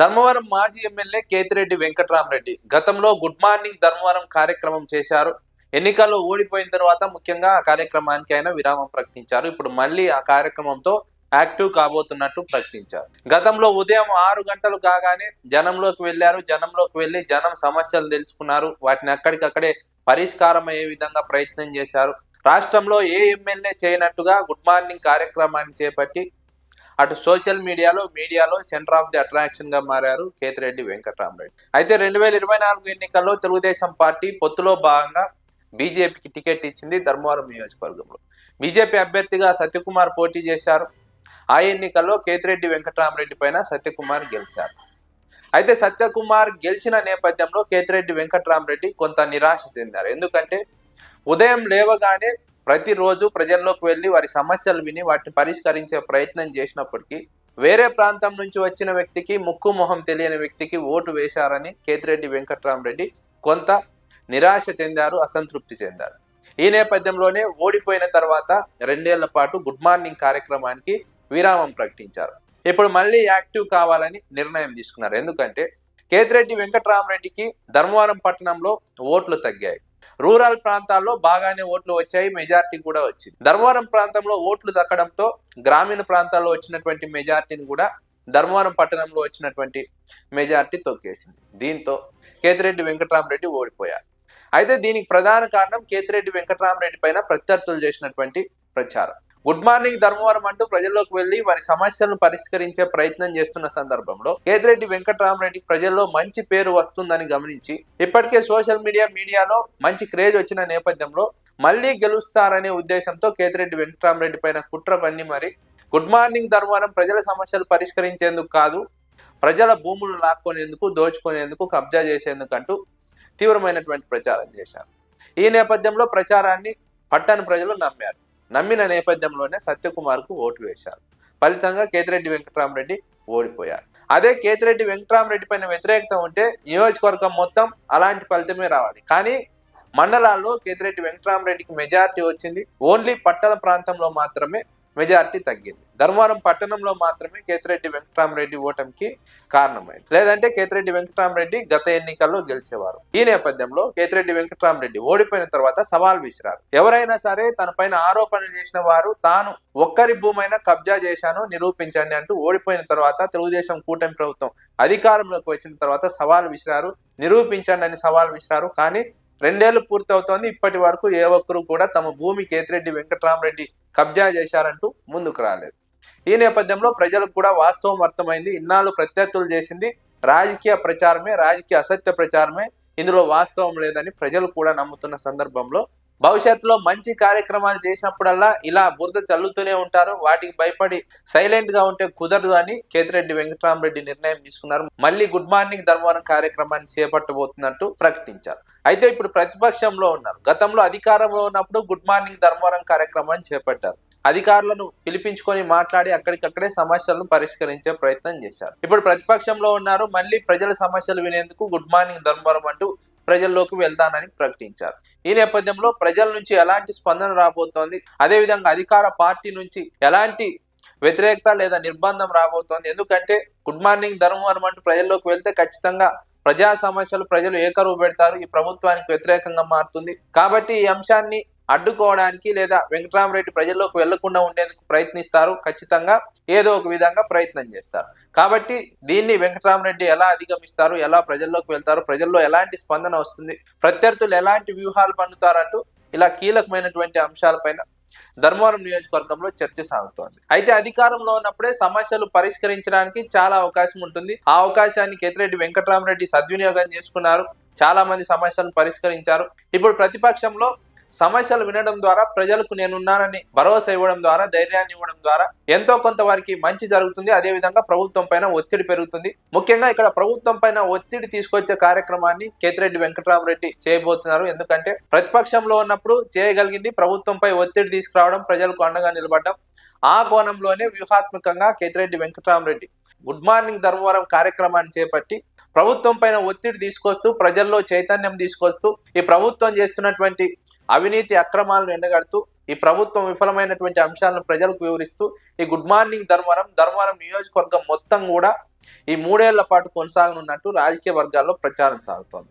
ధర్మవరం మాజీ ఎమ్మెల్యే కేతిరెడ్డి వెంకట్రామరెడ్డి గతంలో good morning Dharmavaram కార్యక్రమం చేశారు. ఎన్నికల్లో ఓడిపోయిన తర్వాత ముఖ్యంగా ఆ కార్యక్రమానికి ఆయన విరామం ప్రకటించారు. ఇప్పుడు మళ్ళీ ఆ కార్యక్రమంతో యాక్టివ్ కాబోతున్నట్టు ప్రకటించారు. గతంలో ఉదయం ఆరు గంటలు కాగానే జనంలోకి వెళ్ళారు. జనంలోకి వెళ్ళి జనం సమస్యలు తెలుసుకున్నారు. వాటిని అక్కడికక్కడే పరిష్కారం అయ్యే విధంగా ప్రయత్నం చేశారు. రాష్ట్రంలో ఏ ఎమ్మెల్యే చేయనట్టుగా గుడ్ మార్నింగ్ కార్యక్రమాన్ని చేపట్టి అటు సోషల్ మీడియాలో మీడియాలో సెంటర్ ఆఫ్ ది అట్రాక్షన్గా మారారు కేతిరెడ్డి వెంకటరామరెడ్డి. అయితే రెండు వేల ఇరవై నాలుగు ఎన్నికల్లో తెలుగుదేశం పార్టీ పొత్తులో భాగంగా బీజేపీకి టికెట్ ఇచ్చింది ధర్మవరం నియోజకవర్గంలో. బీజేపీ అభ్యర్థిగా సత్యకుమార్ పోటీ చేశారు. ఆ ఎన్నికల్లో కేతిరెడ్డి వెంకటరామరెడ్డి పైన సత్యకుమార్ గెలిచారు. అయితే సత్యకుమార్ గెలిచిన నేపథ్యంలో కేతిరెడ్డి వెంకటరామరెడ్డి కొంత నిరాశ చెందారు. ఎందుకంటే ఉదయం లేవగానే ప్రతిరోజు ప్రజల్లోకి వెళ్ళి వారి సమస్యలు విని వాటిని పరిష్కరించే ప్రయత్నం చేసినప్పటికీ వేరే ప్రాంతం నుంచి వచ్చిన వ్యక్తికి ముక్కు మొహం తెలియని వ్యక్తికి ఓటు వేశారని కేతిరెడ్డి వెంకట్రామరెడ్డి కొంత నిరాశ చెందారు అసంతృప్తి చెందారు. ఈ నేపథ్యంలోనే ఓడిపోయిన తర్వాత రెండేళ్ళ పాటు గుడ్ మార్నింగ్ కార్యక్రమానికి విరామం ప్రకటించారు. ఇప్పుడు మళ్ళీ యాక్టివ్ కావాలని నిర్ణయం తీసుకున్నారు. ఎందుకంటే కేతిరెడ్డి వెంకట్రామరెడ్డికి ధర్మవరం పట్టణంలో ఓట్లు తగ్గాయి. రూరల్ ప్రాంతాల్లో బాగానే ఓట్లు వచ్చాయి మెజార్టీ కూడా వచ్చింది. ధర్మవరం ప్రాంతంలో ఓట్లు దక్కడంతో గ్రామీణ ప్రాంతాల్లో వచ్చినటువంటి మెజార్టీని కూడా ధర్మవరం పట్టణంలో వచ్చినటువంటి మెజార్టీ తొక్కేసింది. దీంతో కేతిరెడ్డి వెంకటరామరెడ్డి ఓడిపోయారు. అయితే దీనికి ప్రధాన కారణం కేతిరెడ్డి వెంకటరామరెడ్డి పైన ప్రత్యర్థులు చేసినటువంటి ప్రచారం. గుడ్ మార్నింగ్ ధర్మవరం అంటూ ప్రజల్లోకి వెళ్ళి వారి సమస్యలను పరిష్కరించే ప్రయత్నం చేస్తున్న సందర్భంలో కేతిరెడ్డి వెంకటరామరెడ్డికి ప్రజల్లో మంచి పేరు వస్తుందని గమనించి ఇప్పటికే సోషల్ మీడియా మీడియాలో మంచి క్రేజ్ వచ్చిన నేపథ్యంలో మళ్ళీ గెలుస్తారనే ఉద్దేశంతో కేతిరెడ్డి వెంకటరామరెడ్డి పైన కుట్ర పన్ని మరి గుడ్ మార్నింగ్ ధర్మవరం ప్రజల సమస్యలు పరిష్కరించేందుకు కాదు ప్రజల భూములు లాక్కునేందుకు దోచుకునేందుకు కబ్జా చేసేందుకు అంటూ తీవ్రమైనటువంటి ప్రచారం చేశారు. ఈ నేపథ్యంలో ప్రచారాన్ని పట్టణ ప్రజలు నమ్మారు. నమ్మిన నేపథ్యంలోనే సత్యకుమార్కు ఓటు వేశారు. ఫలితంగా కేతిరెడ్డి వెంకటరామరెడ్డి ఓడిపోయారు. అదే కేతిరెడ్డి వెంకటరామరెడ్డి పైన వ్యతిరేకత ఉంటే నియోజకవర్గం మొత్తం అలాంటి ఫలితమే రావాలి. కానీ మండలాల్లో కేతిరెడ్డి వెంకటరామరెడ్డికి మెజారిటీ వచ్చింది. ఓన్లీ పట్టణ ప్రాంతంలో మాత్రమే మెజారిటీ తగ్గింది. ధర్మవరం పట్టణంలో మాత్రమే కేతిరెడ్డి వెంకటరామరెడ్డి ఓటమికి కారణమైంది. లేదంటే కేతిరెడ్డి వెంకటరామరెడ్డి గత ఎన్నికల్లో గెలిచేవారు. ఈ నేపథ్యంలో కేతిరెడ్డి వెంకటరామరెడ్డి ఓడిపోయిన తర్వాత సవాల్ విసిరారు. ఎవరైనా సరే తన పైన ఆరోపణలు చేసిన వారు తాను ఒక్కరి భూమైనా కబ్జా చేశాను నిరూపించండి అంటూ ఓడిపోయిన తర్వాత తెలుగుదేశం కూటమి ప్రభుత్వం అధికారంలోకి వచ్చిన తర్వాత సవాల్ విసిరారు. నిరూపించండి అని సవాల్ విసిరారు. కానీ రెండేళ్ళు పూర్తవుతోంది. ఇప్పటి వరకు ఏ ఒక్కరు కూడా తమ భూమి కేతిరెడ్డి వెంకటరామరెడ్డి కబ్జా చేశారంటూ ముందుకు రాలేదు. ఈ నేపథ్యంలో ప్రజలకు కూడా వాస్తవం అర్థమైంది. ఇన్నాళ్ళు ప్రత్యర్థులు చేసింది రాజకీయ ప్రచారమే రాజకీయ అసత్య ప్రచారమే. ఇందులో వాస్తవం లేదని ప్రజలు కూడా నమ్ముతున్న సందర్భంలో భవిష్యత్తులో మంచి కార్యక్రమాలు చేసినప్పుడల్లా ఇలా బురద చల్లుతూనే ఉంటారు. వాటికి భయపడి సైలెంట్గా ఉంటే కుదరదు అని కేతిరెడ్డి వెంకటరామరెడ్డి నిర్ణయం తీసుకున్నారు. మళ్ళీ గుడ్ మార్నింగ్ ధర్మవరం కార్యక్రమాన్ని చేపట్టబోతున్నట్టు ప్రకటించారు. అయితే ఇప్పుడు ప్రతిపక్షంలో ఉన్నారు. గతంలో అధికారంలో ఉన్నప్పుడు గుడ్ మార్నింగ్ ధర్మవరం కార్యక్రమాన్ని చేపట్టారు. అధికారులను పిలిపించుకొని మాట్లాడి అక్కడికక్కడే సమస్యలను పరిష్కరించే ప్రయత్నం చేశారు. ఇప్పుడు ప్రతిపక్షంలో ఉన్నారు. మళ్ళీ ప్రజల సమస్యలు వినేందుకు గుడ్ మార్నింగ్ ధర్మవరం అంటూ ప్రజల్లోకి వెళ్తానని ప్రకటించారు. ఈ నేపథ్యంలో ప్రజల నుంచి ఎలాంటి స్పందన రాబోతోంది? అదేవిధంగా అధికార పార్టీ నుంచి ఎలాంటి వ్యతిరేకత లేదా నిర్బంధం రాబోతోంది? ఎందుకంటే గుడ్ మార్నింగ్ ధర్మవరం అంటూ ప్రజల్లోకి వెళ్తే ఖచ్చితంగా ప్రజా సమస్యలు ప్రజలు ఏకరువు పెడతారు. ఈ ప్రభుత్వానికి వ్యతిరేకంగా మారుతుంది. కాబట్టి ఈ అంశాన్ని అడ్డుకోవడానికి లేదా వెంకటరామరెడ్డి ప్రజల్లోకి వెళ్ళకుండా ఉండేందుకు ప్రయత్నిస్తారు. ఖచ్చితంగా ఏదో ఒక విధంగా ప్రయత్నం చేస్తారు. కాబట్టి దీన్ని వెంకటరామరెడ్డి ఎలా అధిగమిస్తారు? ఎలా ప్రజల్లోకి వెళ్తారు? ప్రజల్లో ఎలాంటి స్పందన వస్తుంది? ప్రత్యర్థులు ఎలాంటి వ్యూహాలు పన్నుతారంటూ ఇలా కీలకమైనటువంటి అంశాలపైన ధర్మవరం నియోజకవర్గంలో చర్చ సాగుతోంది. అయితే అధికారంలో ఉన్నప్పుడే సమస్యలు పరిష్కరించడానికి చాలా అవకాశం ఉంటుంది. ఆ అవకాశాన్ని కేతిరెడ్డి వెంకటరామరెడ్డి సద్వినియోగం చేసుకున్నారు. చాలా మంది సమస్యలను పరిష్కరించారు. ఇప్పుడు ప్రతిపక్షంలో సమస్యలు వినడం ద్వారా ప్రజలకు నేనున్నానని భరోసా ఇవ్వడం ద్వారా ధైర్యాన్ని ఇవ్వడం ద్వారా ఎంతో కొంత వారికి మంచి జరుగుతుంది. అదే విధంగా ప్రభుత్వం పైన ఒత్తిడి పెరుగుతుంది. ముఖ్యంగా ఇక్కడ ప్రభుత్వం పైన ఒత్తిడి తీసుకొచ్చే కార్యక్రమాన్ని కేతిరెడ్డి వెంకటరామరెడ్డి చేయబోతున్నారు. ఎందుకంటే ప్రతిపక్షంలో ఉన్నప్పుడు చేయగలిగింది ప్రభుత్వంపై ఒత్తిడి తీసుకురావడం ప్రజలకు అండగా నిలబడడం. ఆ కోణంలోనే వ్యూహాత్మకంగా కేతిరెడ్డి వెంకటరామరెడ్డి గుడ్ మార్నింగ్ ధర్మవరం కార్యక్రమాన్ని చేపట్టి ప్రభుత్వం పైన ఒత్తిడి తీసుకొస్తూ ప్రజల్లో చైతన్యం తీసుకొస్తూ ఈ ప్రభుత్వం చేస్తున్నటువంటి అవినీతి అక్రమాలను ఎండగడుతూ ఈ ప్రభుత్వం విఫలమైనటువంటి అంశాలను ప్రజలకు వివరిస్తూ ఈ గుడ్ మార్నింగ్ ధర్మవరం ధర్మవరం నియోజకవర్గం మొత్తం కూడా ఈ మూడేళ్ళ పాటు కొనసాగనున్నట్టు రాజకీయ వర్గాల్లో ప్రచారం సాగుతోంది.